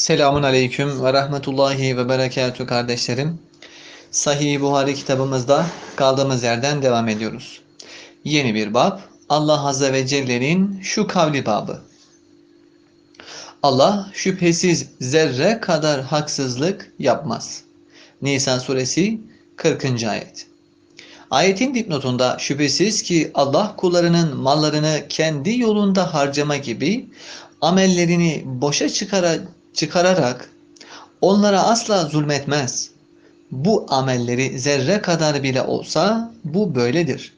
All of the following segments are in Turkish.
Selamun Aleyküm ve Rahmetullahi ve Berekatü kardeşlerim. Sahih Buhari kitabımızda kaldığımız yerden devam ediyoruz. Yeni bir bab, Allah Azze ve Celle'nin şu kavli babı. Allah şüphesiz zerre kadar haksızlık yapmaz. Nisan suresi 40. ayet. Ayetin dipnotunda şüphesiz ki Allah kullarının mallarını kendi yolunda harcama gibi amellerini boşa çıkara, çıkararak onlara asla zulmetmez. Bu amelleri zerre kadar bile olsa bu böyledir.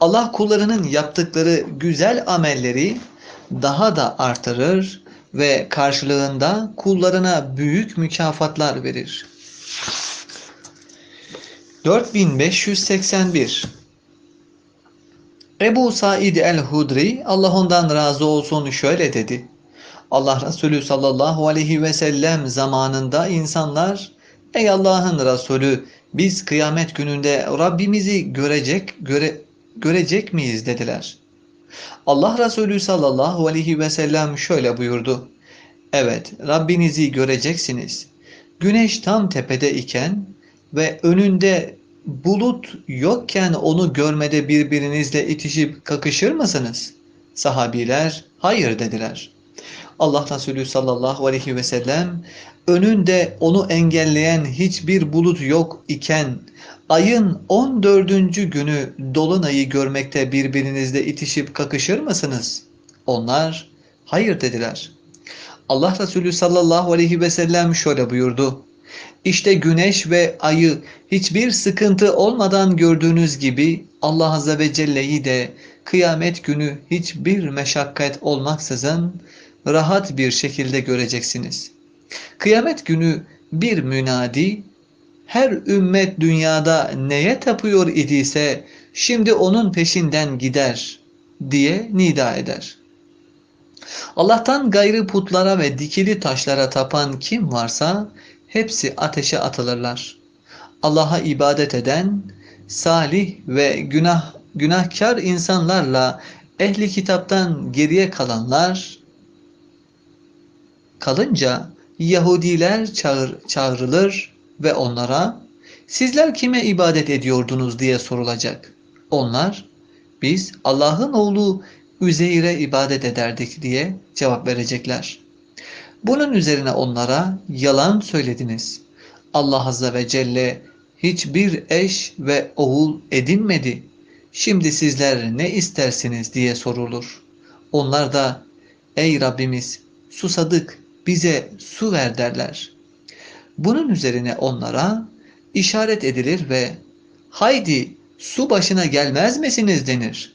Allah kullarının yaptıkları güzel amelleri daha da artırır ve karşılığında kullarına büyük mükafatlar verir. 4581 Ebu Said el-Hudri Allah ondan razı olsun şöyle dedi. Allah Resulü sallallahu aleyhi ve sellem zamanında insanlar ey Allah'ın Resulü biz kıyamet gününde Rabbimizi görecek göre, görecek miyiz dediler. Allah Resulü sallallahu aleyhi ve sellem şöyle buyurdu. Evet Rabbinizi göreceksiniz. Güneş tam tepede iken ve önünde bulut yokken onu görmede birbirinizle itişip kakışır mısınız? Sahabiler hayır dediler. Allah Resulü sallallahu aleyhi ve sellem önünde onu engelleyen hiçbir bulut yok iken ayın 14. günü dolunayı görmekte birbirinizle itişip kakışır mısınız? Onlar hayır dediler. Allah Resulü sallallahu aleyhi ve sellem şöyle buyurdu. İşte güneş ve ayı hiçbir sıkıntı olmadan gördüğünüz gibi Allah Azze ve Celle'yi de kıyamet günü hiçbir meşakkat olmaksızın rahat bir şekilde göreceksiniz. Kıyamet günü bir münadi her ümmet dünyada neye tapıyor idiyse şimdi onun peşinden gider diye nida eder. Allah'tan gayrı putlara ve dikili taşlara tapan kim varsa hepsi ateşe atılırlar. Allah'a ibadet eden, salih ve günah günahkar insanlarla ehli kitaptan geriye kalanlar kalınca Yahudiler çağır, çağrılır ve onlara sizler kime ibadet ediyordunuz diye sorulacak. Onlar biz Allah'ın oğlu Üzeyr'e ibadet ederdik diye cevap verecekler. Bunun üzerine onlara yalan söylediniz. Allah Azze ve Celle hiçbir eş ve oğul edinmedi. Şimdi sizler ne istersiniz diye sorulur. Onlar da ey Rabbimiz susadık bize su ver derler. Bunun üzerine onlara işaret edilir ve haydi su başına gelmez misiniz denir.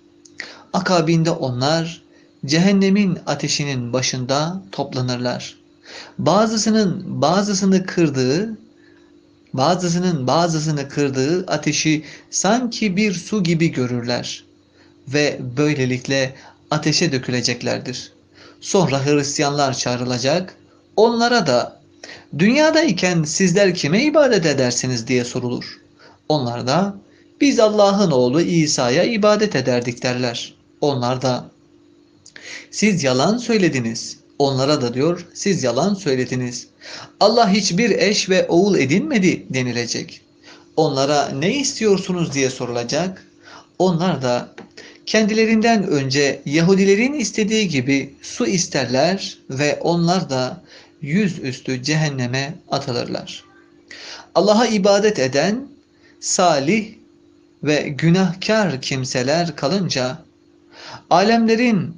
Akabinde onlar cehennemin ateşinin başında toplanırlar. Bazısının bazısını kırdığı, bazısının bazısını kırdığı ateşi sanki bir su gibi görürler ve böylelikle ateşe döküleceklerdir. Sonra Hristiyanlar çağrılacak, onlara da dünyadayken sizler kime ibadet edersiniz diye sorulur. Onlar da biz Allah'ın oğlu İsa'ya ibadet ederdik derler. Onlar da siz yalan söylediniz. Onlara da diyor siz yalan söylediniz. Allah hiçbir eş ve oğul edinmedi denilecek. Onlara ne istiyorsunuz diye sorulacak. Onlar da kendilerinden önce Yahudilerin istediği gibi su isterler ve onlar da yüzüstü cehenneme atılırlar. Allah'a ibadet eden salih ve günahkar kimseler kalınca alemlerin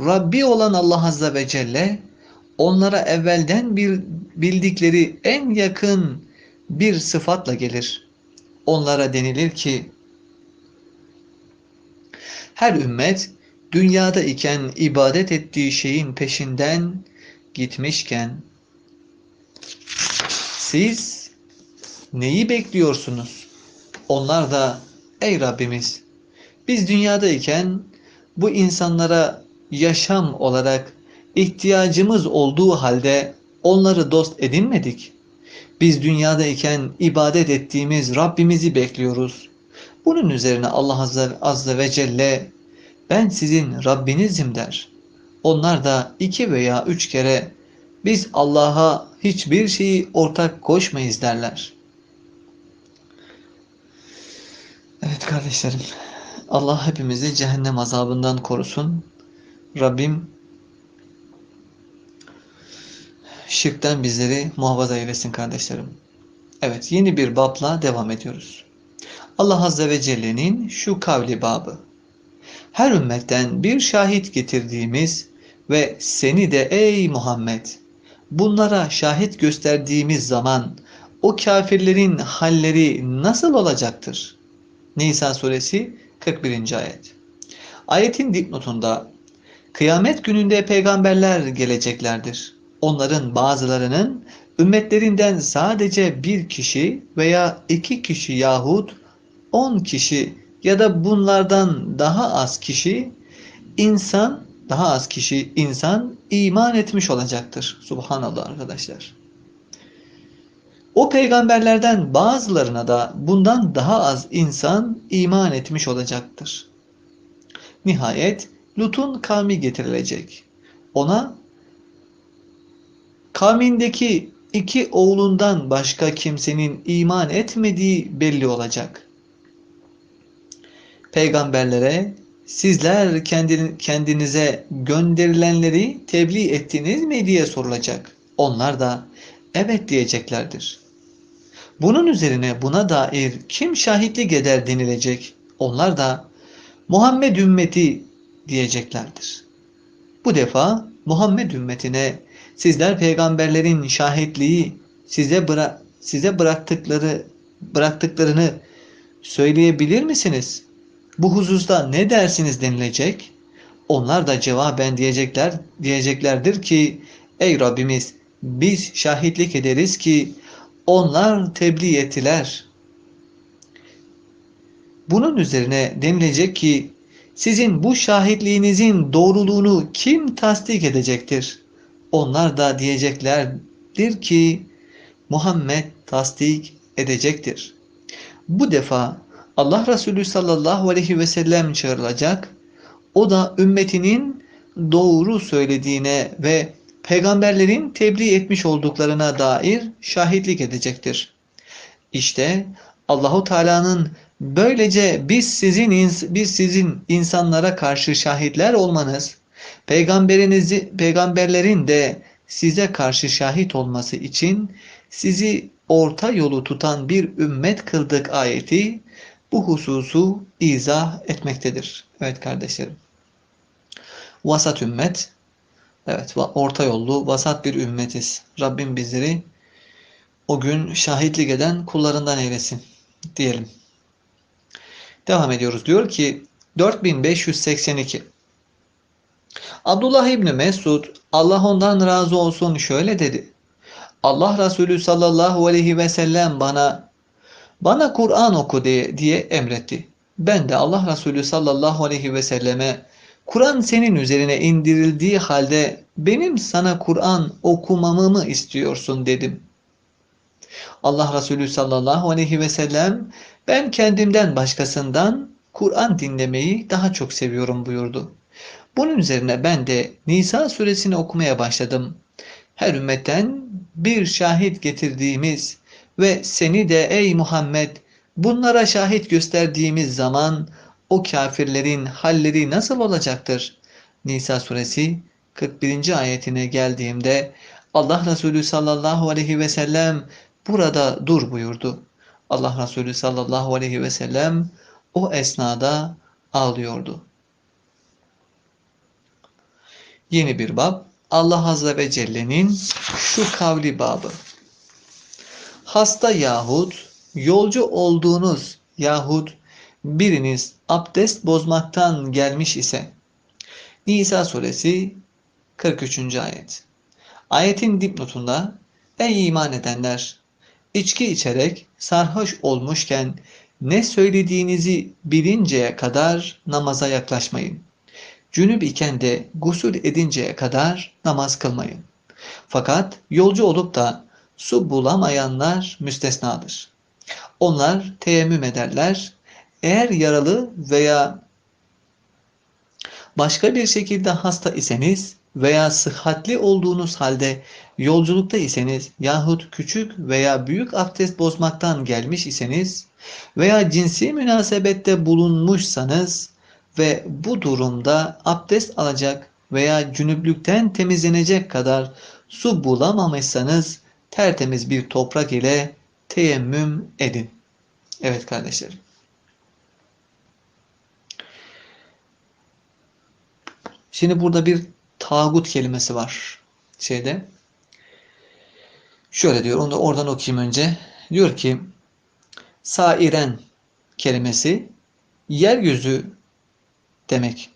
Rabbi olan Allah Azze ve Celle onlara evvelden bildikleri en yakın bir sıfatla gelir. Onlara denilir ki her ümmet dünyada iken ibadet ettiği şeyin peşinden gitmişken siz neyi bekliyorsunuz? Onlar da ey Rabbimiz biz dünyadayken bu insanlara yaşam olarak ihtiyacımız olduğu halde onları dost edinmedik. Biz dünyadayken ibadet ettiğimiz Rabbimizi bekliyoruz. Bunun üzerine Allah Azze, Azze ve Celle ben sizin Rabbinizim der. Onlar da iki veya üç kere Biz Allah'a hiçbir şeyi ortak koşmayız derler. Evet kardeşlerim. Allah hepimizi cehennem azabından korusun. Rabbim şirkten bizleri muhafaza eylesin kardeşlerim. Evet yeni bir babla devam ediyoruz. Allah Azze ve Celle'nin şu kavli babı. Her ümmetten bir şahit getirdiğimiz ve seni de ey Muhammed bunlara şahit gösterdiğimiz zaman o kafirlerin halleri nasıl olacaktır? Nisa suresi 41. ayet. Ayetin dipnotunda kıyamet gününde peygamberler geleceklerdir. Onların bazılarının ümmetlerinden sadece bir kişi veya iki kişi yahut on kişi ya da bunlardan daha az kişi insan daha az kişi insan iman etmiş olacaktır. Subhanallah arkadaşlar. O peygamberlerden bazılarına da bundan daha az insan iman etmiş olacaktır. Nihayet Lut'un kavmi getirilecek. Ona kavmindeki iki oğlundan başka kimsenin iman etmediği belli olacak. Peygamberlere sizler kendinize gönderilenleri tebliğ ettiniz mi diye sorulacak. Onlar da evet diyeceklerdir. Bunun üzerine buna dair kim şahitlik eder denilecek. Onlar da Muhammed ümmeti diyeceklerdir. Bu defa Muhammed ümmetine sizler peygamberlerin şahitliği size bıra size bıraktıkları bıraktıklarını söyleyebilir misiniz? Bu hususta ne dersiniz denilecek? Onlar da cevaben diyecekler diyeceklerdir ki ey Rabbimiz biz şahitlik ederiz ki onlar tebliğ ettiler. Bunun üzerine denilecek ki sizin bu şahitliğinizin doğruluğunu kim tasdik edecektir? Onlar da diyeceklerdir ki Muhammed tasdik edecektir. Bu defa Allah Resulü sallallahu aleyhi ve sellem çağrılacak. O da ümmetinin doğru söylediğine ve peygamberlerin tebliğ etmiş olduklarına dair şahitlik edecektir. İşte Allahu Teala'nın böylece biz sizin biz sizin insanlara karşı şahitler olmanız, peygamberinizi peygamberlerin de size karşı şahit olması için sizi orta yolu tutan bir ümmet kıldık ayeti bu hususu izah etmektedir. Evet kardeşlerim. Vasat ümmet Evet, orta yollu, vasat bir ümmetiz. Rabbim bizleri o gün şahitlik eden kullarından eylesin diyelim. Devam ediyoruz. Diyor ki 4582 Abdullah İbni Mesud Allah ondan razı olsun şöyle dedi. Allah Resulü sallallahu aleyhi ve sellem bana bana Kur'an oku diye, diye emretti. Ben de Allah Resulü sallallahu aleyhi ve selleme Kur'an senin üzerine indirildiği halde benim sana Kur'an okumamı mı istiyorsun dedim. Allah Resulü sallallahu aleyhi ve sellem ben kendimden başkasından Kur'an dinlemeyi daha çok seviyorum buyurdu. Bunun üzerine ben de Nisa suresini okumaya başladım. Her ümmetten bir şahit getirdiğimiz ve seni de ey Muhammed bunlara şahit gösterdiğimiz zaman o kafirlerin halleri nasıl olacaktır? Nisa suresi 41. ayetine geldiğimde Allah Resulü sallallahu aleyhi ve sellem burada dur buyurdu. Allah Resulü sallallahu aleyhi ve sellem o esnada ağlıyordu. Yeni bir bab Allah Azze ve Celle'nin şu kavli babı. Hasta yahut yolcu olduğunuz yahut biriniz abdest bozmaktan gelmiş ise Nisa suresi 43. ayet. Ayetin dipnotunda Ey iman edenler! içki içerek sarhoş olmuşken ne söylediğinizi bilinceye kadar namaza yaklaşmayın. Cünüp iken de gusül edinceye kadar namaz kılmayın. Fakat yolcu olup da su bulamayanlar müstesnadır. Onlar teyemmüm ederler. Eğer yaralı veya başka bir şekilde hasta iseniz veya sıhhatli olduğunuz halde yolculukta iseniz yahut küçük veya büyük abdest bozmaktan gelmiş iseniz veya cinsi münasebette bulunmuşsanız ve bu durumda abdest alacak veya cünüplükten temizlenecek kadar su bulamamışsanız tertemiz bir toprak ile teyemmüm edin. Evet kardeşlerim. Şimdi burada bir tağut kelimesi var şeyde. Şöyle diyor, onu da oradan okuyayım önce. Diyor ki, sairen kelimesi yeryüzü demek.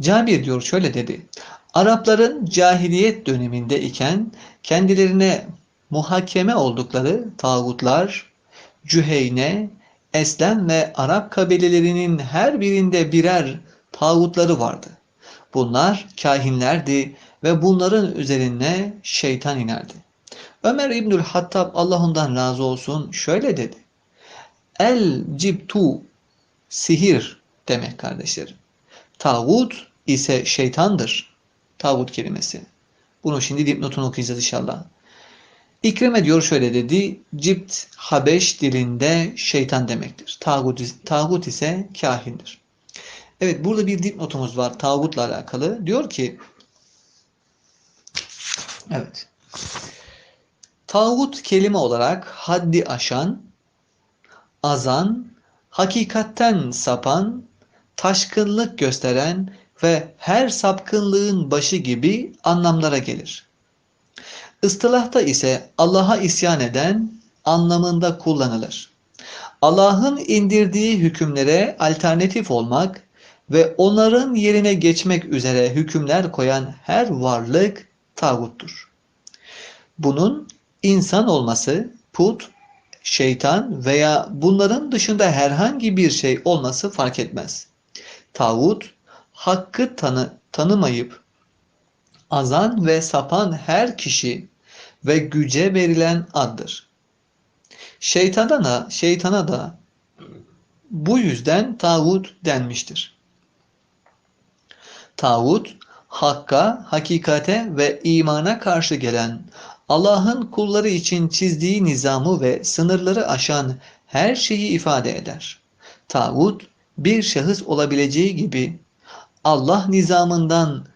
Cabir diyor şöyle dedi. Arapların cahiliyet döneminde iken kendilerine muhakeme oldukları tağutlar, Cüheyne, Eslem ve Arap kabilelerinin her birinde birer tağutları vardı. Bunlar kahinlerdi ve bunların üzerine şeytan inerdi. Ömer İbnül Hattab Allah ondan razı olsun şöyle dedi. El cibtu sihir demek kardeşlerim. Tağut ise şeytandır. Tağut kelimesi. Bunu şimdi dipnotunu okuyacağız inşallah. İkrime diyor şöyle dedi. Cipt Habeş dilinde şeytan demektir. Tağut, tağut ise kahindir. Evet burada bir dipnotumuz var tağutla alakalı. Diyor ki Evet. Tağut kelime olarak haddi aşan, azan, hakikatten sapan, taşkınlık gösteren ve her sapkınlığın başı gibi anlamlara gelir. Istılahta ise Allah'a isyan eden anlamında kullanılır. Allah'ın indirdiği hükümlere alternatif olmak ve onların yerine geçmek üzere hükümler koyan her varlık tağuttur. Bunun insan olması, put, şeytan veya bunların dışında herhangi bir şey olması fark etmez. Tağut, hakkı tanı, tanımayıp azan ve sapan her kişi ve güce verilen addır. Şeytana da, şeytana da bu yüzden tağut denmiştir. Tağut, hakka, hakikate ve imana karşı gelen, Allah'ın kulları için çizdiği nizamı ve sınırları aşan her şeyi ifade eder. Tağut, bir şahıs olabileceği gibi Allah nizamından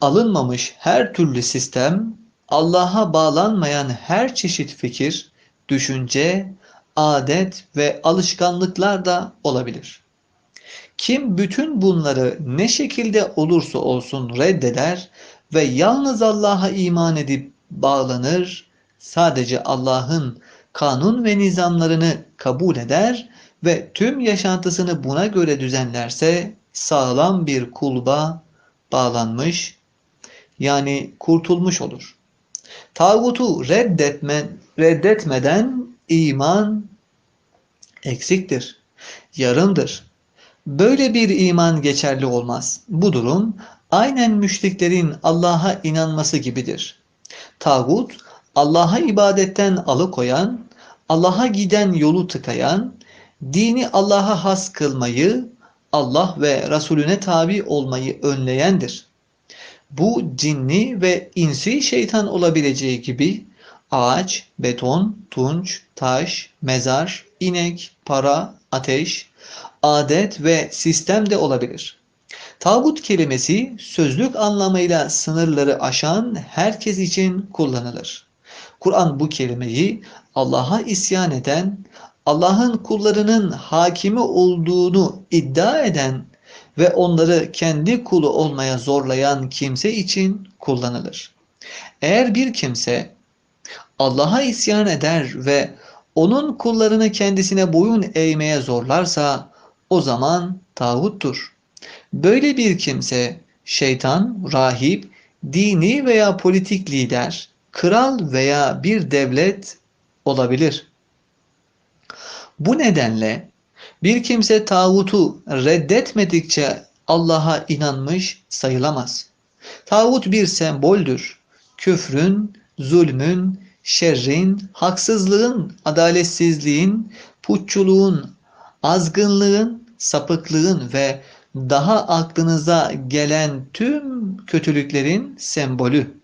alınmamış her türlü sistem, Allah'a bağlanmayan her çeşit fikir, düşünce, adet ve alışkanlıklar da olabilir. Kim bütün bunları ne şekilde olursa olsun reddeder ve yalnız Allah'a iman edip bağlanır, sadece Allah'ın kanun ve nizamlarını kabul eder ve tüm yaşantısını buna göre düzenlerse sağlam bir kulba bağlanmış yani kurtulmuş olur. Tağutu reddetme, reddetmeden iman eksiktir, yarımdır. Böyle bir iman geçerli olmaz. Bu durum aynen müşriklerin Allah'a inanması gibidir. Tağut, Allah'a ibadetten alıkoyan, Allah'a giden yolu tıkayan, dini Allah'a has kılmayı, Allah ve Resulüne tabi olmayı önleyendir. Bu cinni ve insi şeytan olabileceği gibi ağaç, beton, tunç, taş, mezar, inek, para, ateş, adet ve sistem de olabilir. Tağut kelimesi sözlük anlamıyla sınırları aşan herkes için kullanılır. Kur'an bu kelimeyi Allah'a isyan eden, Allah'ın kullarının hakimi olduğunu iddia eden ve onları kendi kulu olmaya zorlayan kimse için kullanılır. Eğer bir kimse Allah'a isyan eder ve onun kullarını kendisine boyun eğmeye zorlarsa o zaman tağuttur. Böyle bir kimse şeytan, rahip, dini veya politik lider, kral veya bir devlet olabilir. Bu nedenle bir kimse tağutu reddetmedikçe Allah'a inanmış sayılamaz. Tağut bir semboldür. Küfrün, zulmün, şerrin, haksızlığın, adaletsizliğin, putçuluğun, azgınlığın, sapıklığın ve daha aklınıza gelen tüm kötülüklerin sembolü.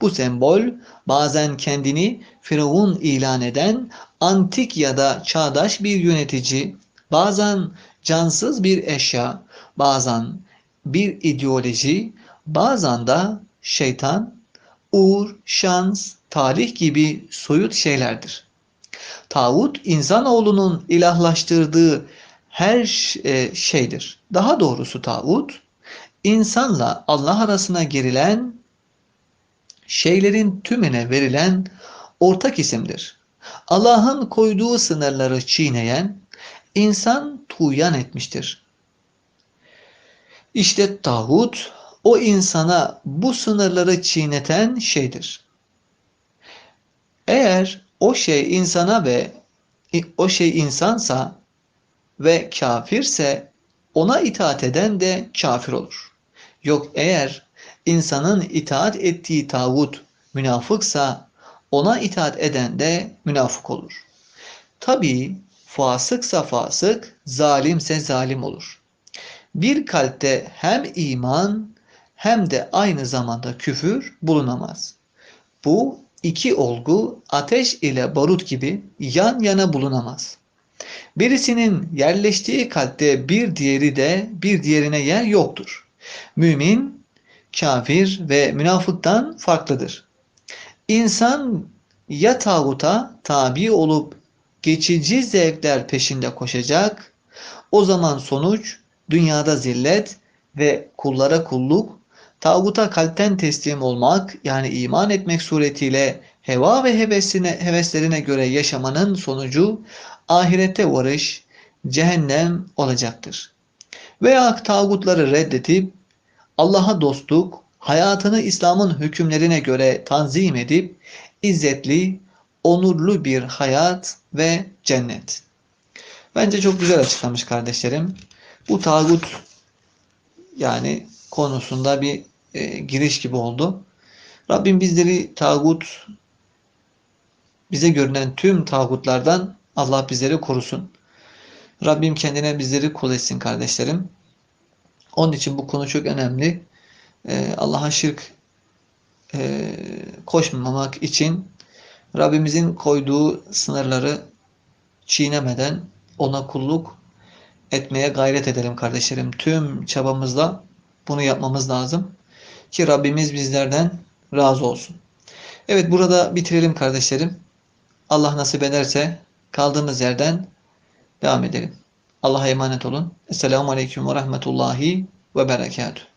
Bu sembol bazen kendini firavun ilan eden antik ya da çağdaş bir yönetici, bazen cansız bir eşya, bazen bir ideoloji, bazen de şeytan, uğur, şans, talih gibi soyut şeylerdir. Tağut insanoğlunun ilahlaştırdığı her e, şeydir. Daha doğrusu tağut insanla Allah arasına girilen şeylerin tümüne verilen ortak isimdir. Allah'ın koyduğu sınırları çiğneyen insan tuğyan etmiştir. İşte tağut o insana bu sınırları çiğneten şeydir. Eğer o şey insana ve o şey insansa ve kafirse ona itaat eden de kafir olur. Yok eğer insanın itaat ettiği tağut münafıksa ona itaat eden de münafık olur. Tabii fasıksa fasık, zalimse zalim olur. Bir kalpte hem iman hem de aynı zamanda küfür bulunamaz. Bu iki olgu ateş ile barut gibi yan yana bulunamaz. Birisinin yerleştiği kalpte bir diğeri de bir diğerine yer yoktur. Mümin, kafir ve münafıktan farklıdır. İnsan ya tağuta tabi olup geçici zevkler peşinde koşacak, o zaman sonuç dünyada zillet ve kullara kulluk, tağuta kalpten teslim olmak yani iman etmek suretiyle heva ve hevesine, heveslerine göre yaşamanın sonucu ahirette varış, cehennem olacaktır. Veya tağutları reddetip Allah'a dostluk, hayatını İslam'ın hükümlerine göre tanzim edip izzetli, onurlu bir hayat ve cennet. Bence çok güzel açıklamış kardeşlerim. Bu tağut yani konusunda bir e, giriş gibi oldu. Rabbim bizleri tağut bize görünen tüm tağutlardan Allah bizleri korusun. Rabbim kendine bizleri kul etsin kardeşlerim. Onun için bu konu çok önemli. Ee, Allah'a şirk e, koşmamak için Rabbimizin koyduğu sınırları çiğnemeden ona kulluk etmeye gayret edelim kardeşlerim. Tüm çabamızla bunu yapmamız lazım. Ki Rabbimiz bizlerden razı olsun. Evet burada bitirelim kardeşlerim. Allah nasip ederse kaldığımız yerden devam edelim. Allah'a emanet olun. Esselamu Aleyküm ve Rahmetullahi ve Berekatuhu.